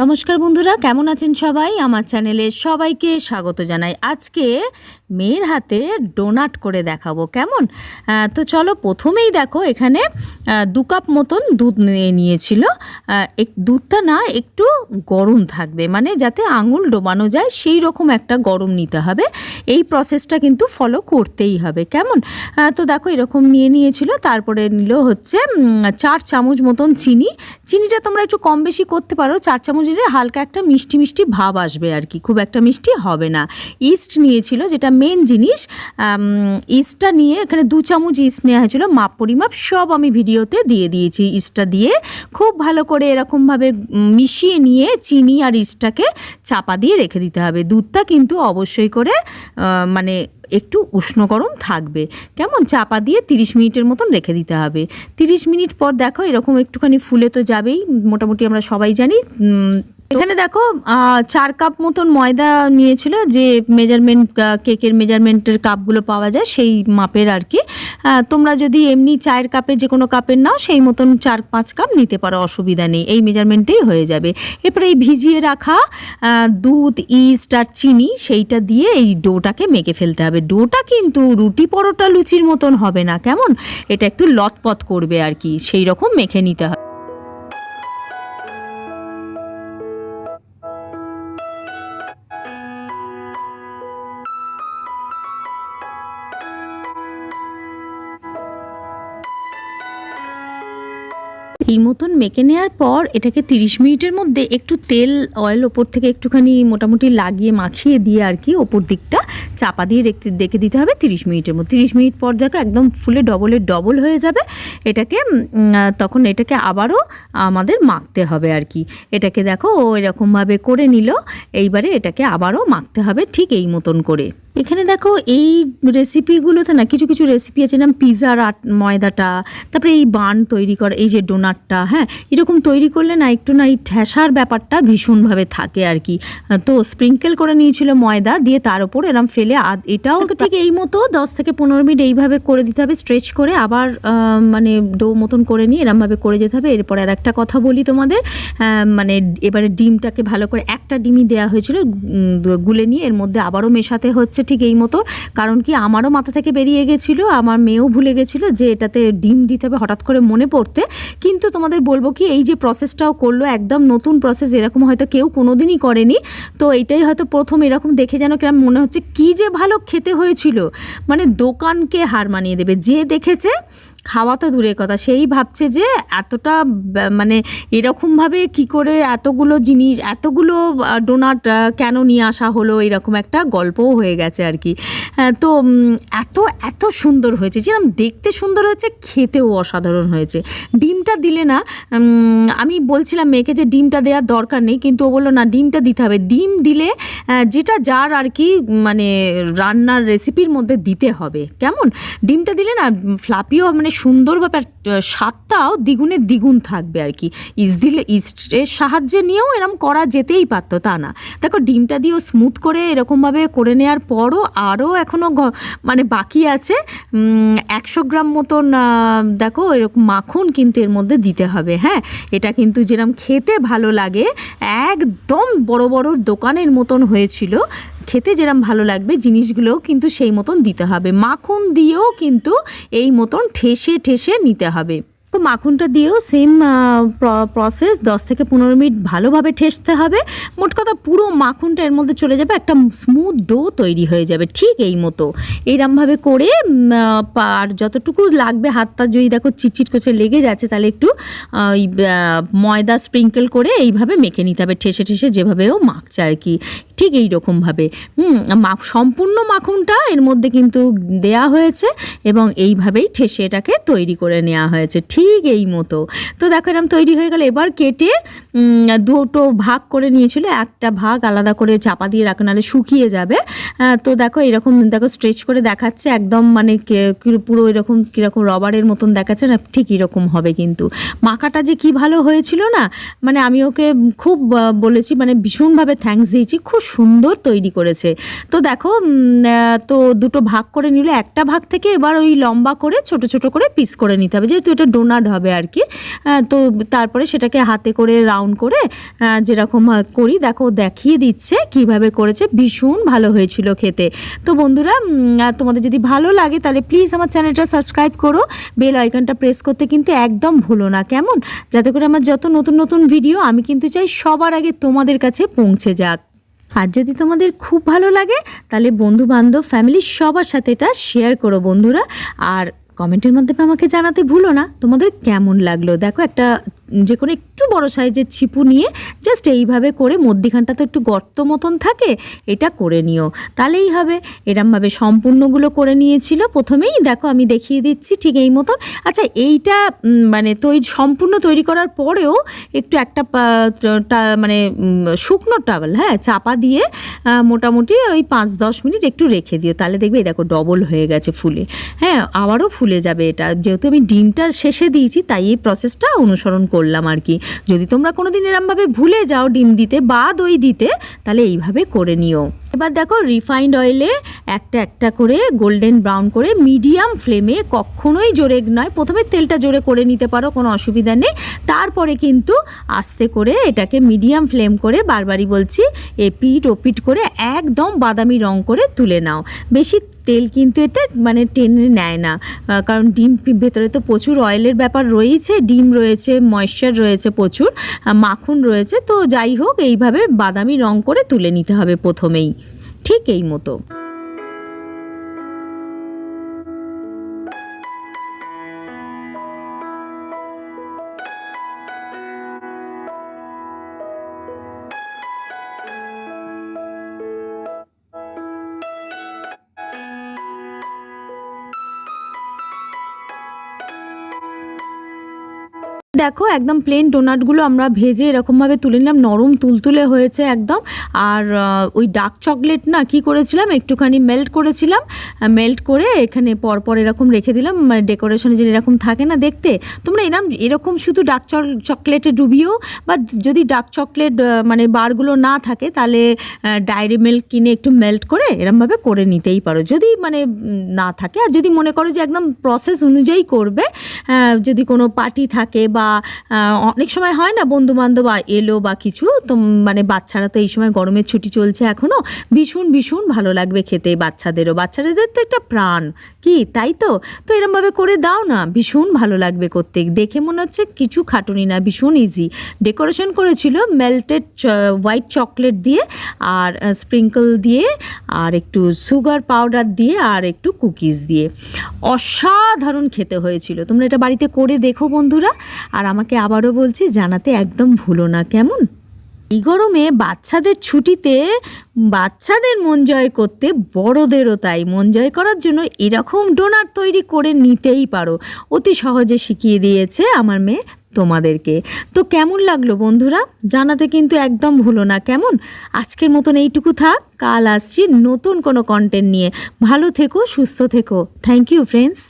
নমস্কার বন্ধুরা কেমন আছেন সবাই? আমার চ্যানেলে সবাইকে স্বাগত জানাই। আজকে মেয়ের হাতে ডোনাট করে দেখাবো, কেমন? তো চলো প্রথমেই দেখো এখানে দু কাপ মতন দুধ নিয়ে নিয়েছিল। এক- দুধটা না একটু গরম থাকবে মানে যাতে আঙুল ডোবানো যায়, সেই রকম একটা গরম নিতে হবে। এই প্রসেসটা কিন্তু ফলো করতেই হবে, কেমন? তো দেখো এরকম নিয়ে নিয়েছিল, তারপরে নিল হচ্ছে চার চামচ মতন চিনি। চিনিটা তোমরা একটু কম বেশি করতে পারো, চার চামচ নিলে হালকা একটা মিষ্টি মিষ্টি ভাব আসবে আর কি, খুব একটা মিষ্টি হবে না। ইস্ট নিয়েছিল, যেটা মেন জিনিস ইস্টটা নিয়ে এখানে দু চামচ ইস্ট নেওয়া হয়েছিল, মাপ পরিমাপ সব আমি ভিডিওতে দিয়ে দিয়েছি ইস্টটা দিয়ে। খুব ভালো করে এরকমভাবে মিশিয়ে নিয়ে চিনি আর ইস্টটাকে চাপা দিয়ে রেখে দিতে হবে। দুধটা কিন্তু অবশ্যই করে মানে একটু উষ্ণ গরম থাকবে। কেমন? চাপা দিয়ে তিরিশ মিনিটের মতন রেখে দিতে হবে। তিরিশ মিনিট পর দেখো এরকম একটুখানি ফুলে তো যাবেই, মোটামুটি আমরা সবাই জানি। এখানে দেখো চার কাপ মতন ময়দা নিয়েছিল যে মেজারমেন্ট কেকের মেজারমেন্টের কাপগুলো পাওয়া যায়, সেই মাপের আর কি। তোমরা যদি এমনি চায়ের কাপে যে কোনো কাপের নাও, সেই মতন চার পাঁচ কাপ নিতে পারো, অসুবিধা নেই। এই মেজারমেন্টেই হয়ে যাবে। এরপরে এই ভিজিয়ে রাখা দুধ, ইস্ট আর চিনি, সেইটা দিয়ে এই ডোটাকে মেখে ফেলতে হবে। ডোটা কিন্তু রুটি পরোটা লুচির মতন হবে না, কেমন? এটা একটু লতপথ করবে আর কি, সেই রকম মেখে নিতে হবে এই মতন মেখে নেওয়ার পর এটাকে তিরিশ মিনিটের মধ্যে একটু তেল অয়েল ওপর থেকে একটুখানি মোটামুটি লাগিয়ে মাখিয়ে দিয়ে আর কি ওপর দিকটা চাপা দিয়ে রেখে, দেখে দিতে হবে তিরিশ মিনিটের মধ্যে। তিরিশ মিনিট পর দেখো একদম ফুলে ডবলের ডবল হয়ে যাবে। এটাকে তখন এটাকে আবারও আমাদের মাখতে হবে আর কি। এটাকে দেখো ও এরকমভাবে করে নিল। এইবারে এটাকে আবারও মাখতে হবে ঠিক এই মতন করে। এখানে দেখো এই রেসিপিগুলোতে না কিছু কিছু রেসিপি আছে যেমন পিৎজার আট ময়দাটা তারপরে এই বান তৈরি করা এই যে ডোনাটটা হ্যাঁ? এরকম তৈরি করলে না একটু না এই ঠেসার ব্যাপারটা ভীষণভাবে থাকে আর কি। তো স্প্রিঙ্কেল করে নিয়েছিল ময়দা দিয়ে তার উপর এরম ফেলে এটাও ঠিক এই মতো দশ থেকে পনেরো মিনিট এইভাবে করে দিতে হবে স্ট্রেচ করে আবার মানে ডো মতন করে নিয়ে এরমভাবে করে যেতে হবে। এরপর আর একটা কথা বলি তোমাদের মানে এবারে ডিমটাকে ভালো করে একটা ডিমই দেওয়া হয়েছিল গুলে নিয়ে এর মধ্যে আবারও মেশাতে হচ্ছে। ঠিক এই মতো। কারণ কি আমারও মাথা থেকে বেরিয়ে গেছিল, আমার মেয়েও ভুলে গেছিল যে এটাতে ডিম দিতে হবে হঠাৎ করে মনে পড়তে। কিন্তু তোমাদের বলব কি এই যে প্রসেসটাও করল, একদম নতুন প্রসেস এরকম হয়তো কেউ কোনো দিনই করেনি। তো এইটাই হয়তো প্রথম এরকম দেখে যেন কিরম মনে হচ্ছে, কি যে ভালো খেতে হয়েছিল। মানে দোকানকে হার মানিয়ে দেবে, যে দেখেছে খাওয়া তো দূরের কথা। সেই ভাবছে যে এতটা মানে এরকমভাবে কি করে এতগুলো জিনিস এতগুলো ডোনাট কেন নিয়ে আসা হলো এরকম একটা গল্পও হয়ে গেছে আর কি। হ্যাঁ, তো এত এত সুন্দর হয়েছে। যেরকম দেখতে সুন্দর হয়েছে খেতেও অসাধারণ হয়েছে। ডিমটা দিলে না আমি বলছিলাম মেয়েকে যে ডিমটা দেওয়ার দরকার নেই কিন্তু ও বলল না ডিমটা দিতে হবে। ডিম দিলে যেটা যার আর কি মানে রান্নার রেসিপির মধ্যে দিতে হবে। কেমন? ডিমটা দিলে না ফ্লাপিও মানে সুন্দরভাবে আর, আহ, স্বাদটাও দ্বিগুণে দ্বিগুণ থাকবে আর কি। ইস্ট দিলে ইস্টের সাহায্যে নিয়েও এরম করা যেতেই পারতো তা না। দেখো ডিমটা দিয়েও স্মুথ করে এরকমভাবে করে নেওয়ার পরও আরও এখনও মানে বাকি আছে। একশো গ্রাম মতন দেখো এরকম মাখন কিন্তু এর মধ্যে দিতে হবে হ্যাঁ? এটা কিন্তু যেরকম খেতে ভালো লাগে একদম বড় বড় দোকানের মতন হয়েছিল। খেতে যেরম ভালো লাগবে, জিনিসগুলোও কিন্তু সেই মতন দিতে হবে। মাখন দিয়েও কিন্তু এই মতন ঠেসে ঠেসে নিতে হবে। তো মাখনটা দিয়েও সেম প্রসেস দশ থেকে পনেরো মিনিট ভালোভাবে ঠেসতে হবে। মোট কথা পুরো মাখনটা এর মধ্যে চলে যাবে, একটা স্মুথ ডো তৈরি হয়ে যাবে, ঠিক এই মতো। এইরমভাবে করে আর যতটুকু লাগবে হাতটা যদি দেখো চিটচিট করছে, লেগে যাচ্ছে, তাহলে একটু ওই ময়দা স্প্রিঙ্কেল করে এইভাবে মেখে নিতে হবে, ঠেসে ঠেসে যেভাবেও মাখছে আর কি। ঠিক এই রকমভাবে সম্পূর্ণ মাখনটা এর মধ্যে কিন্তু দেয়া হয়েছে এবং এইভাবেই ঠেসে এটাকে তৈরি করে নেওয়া হয়েছে, ঠিক এই মতো। তো দেখো এরকম তৈরি হয়ে গেল। এবার কেটে দুটো ভাগ করে নিয়েছিল। একটা ভাগ আলাদা করে চাপা দিয়ে রাখা, নাহলে শুকিয়ে যাবে। তো দেখো এরকম, দেখো স্ট্রেচ করে দেখাচ্ছে। একদম মানে পুরো এরকম, কীরকম রবারের মতন দেখাচ্ছে না, ঠিক এরকম হবে কিন্তু। মাখাটা যে কি ভালো হয়েছিল না মানে আমি ওকে খুব বলেছি মানে ভীষণভাবে থ্যাঙ্কস দিয়েছি। খুব সুন্দর তৈরি করেছে। তো দেখো তো দুটো ভাগ করে নিলে, একটা ভাগ থেকে এবার ওই লম্বা করে ছোট ছোট করে পিস করে নিতে হবে। যেহেতু এটা ডোনা ডোনাট হবে আর কি। তো তারপরে সেটাকে হাতে করে রাউন্ড করে যেরকম করি, দেখো, দেখিয়ে দিচ্ছে কীভাবে করেছে। ভীষণ ভালো হয়েছিল খেতে। তো বন্ধুরা তোমাদের যদি ভালো লাগে তাহলে প্লিজ আমার চ্যানেলটা সাবস্ক্রাইব করো। বেল আইকনটা প্রেস করতে কিন্তু একদম ভুলো না, কেমন? যাতে করে আমার যত নতুন নতুন ভিডিও আমি কিন্তু চাই সবার আগে তোমাদের কাছে পৌঁছে যাক। আর যদি তোমাদের খুব ভালো লাগে, তাহলে বন্ধু বান্ধব ফ্যামিলি সবার সাথে এটা শেয়ার করো বন্ধুরা। আর কমেন্টের মাধ্যমে আমাকে জানাতে ভুলো না। তোমাদের কেমন লাগল? দেখো একটা যে কোনো একটু বড় সাইজের ছিপু নিয়ে জাস্ট এইভাবে করে মধ্যিখানটা তো একটু গর্ত মতন থাকে, এটা করে নিও। তাহলেই হবে। এরমভাবে সম্পূর্ণগুলো করে নিয়েছিল। প্রথমেই দেখো আমি দেখিয়ে দিচ্ছি ঠিক এই মতন। আচ্ছা এইটা মানে তৈরি সম্পূর্ণ তৈরি করার পরেও একটু একটা মানে শুকনো টাওয়েল হ্যাঁ চাপা দিয়ে মোটামুটি ওই পাঁচ দশ মিনিট একটু রেখে দিও। তাহলে দেখবে দেখো ডবল হয়ে গেছে ফুলে। হ্যাঁ আবারও ফুলে যাবে এটা। যেহেতু আমি ডিমটা শেষে দিয়েছি, তাই এই প্রসেসটা অনুসরণ করলাম আর কি। যদি তোমরা কোনো দিন এরমভাবে ভুলে যাও ডিম দিতে বা দই দিতে, তাহলে এইভাবে করে নিও। এবার দেখো রিফাইন্ড অয়েলে একটা একটা করে গোল্ডেন ব্রাউন করে মিডিয়াম ফ্লেমে কখনোই জোরে নয়। প্রথমে তেলটা জোরে করে নিতে পারো, কোনো অসুবিধা নেই। তারপরে কিন্তু আস্তে করে এটাকে মিডিয়াম ফ্লেম করে বারবারই বলছি এপিট ওপিট করে একদম বাদামি রং করে তুলে নাও। বেশি তেল কিন্তু এতে মানে টেনে নেয় না। কারণ ডিম ভেতরে তো প্রচুর অয়েলের ব্যাপার রয়েছে, ডিম রয়েছে ময়েশ্চার রয়েছে প্রচুর মাখন রয়েছে। তো যাই হোক, এইভাবে বাদামি রং করে তুলে নিতে হবে প্রথমেই। ঠিক এই মতো। দেখো, একদম প্লেন ডোনাটগুলো আমরা ভেজে এরকমভাবে তুলে নিলাম। নরম তুলতুলে হয়েছে একদম। আর ওই ডার্ক চকলেট না কি করেছিলাম? একটুখানি মেল্ট করেছিলাম। মেল্ট করে এখানে পরপর এরকম রেখে দিলাম। মানে ডেকোরেশনে যে এরকম থাকে না দেখতে। তোমরা এরকম এরকম শুধু ডার্ক চকলেটে ডুবিও বা যদি ডার্ক চকলেট মানে বারগুলো না থাকে, তাহলে ডায়েরি মিল্ক কিনে একটু মেল্ট করে এরমভাবে করে নিতেই পারো। যদি মানে না থাকে। আর যদি মনে করো যে একদম প্রসেস অনুযায়ী করবে যদি কোনো পার্টি থাকে বা আহ, অনেক সময় হয় না বন্ধু বান্ধব এলো বা কিছু তো মানে বাচ্চারা তো এই সময় গরমের ছুটি চলছে এখনও ভীষণ ভীষণ ভালো লাগবে খেতে বাচ্চাদেরও। বাচ্চাদের তো একটা প্রাণ কি তাই তো? তো এরমভাবে করে দাও না ভীষণ ভালো লাগবে করতে। দেখে মনে হচ্ছে কিছু খাটুনি না ভীষণ ইজি ডেকোরেশন করেছিল মেল্টেড হোয়াইট চকলেট দিয়ে আর স্প্রিঙ্কল দিয়ে আর একটু সুগার পাউডার দিয়ে আর একটু কুকিজ দিয়ে। অসাধারণ খেতে হয়েছিল। তোমরা এটা বাড়িতে করে দেখো বন্ধুরা। আর আমাকে আবারও বলছি, জানাতে একদম ভুলো না, কেমন? এই গরমে বাচ্চাদের ছুটিতে বাচ্চাদের মন জয় করতে বড়দেরও তাই, মন জয় করার জন্য এরকম ডোনার তৈরি করে নিতেই পারো। অতি সহজে শিখিয়ে দিয়েছে আমার মেয়ে তোমাদেরকে। তো কেমন লাগল বন্ধুরা? জানাতে কিন্তু একদম ভুলো না, কেমন? আজকের মতন এইটুকু থাক, কাল আসছি নতুন কোনো কন্টেন্ট নিয়ে। ভালো থেকো, সুস্থ থেকো। Thank you friends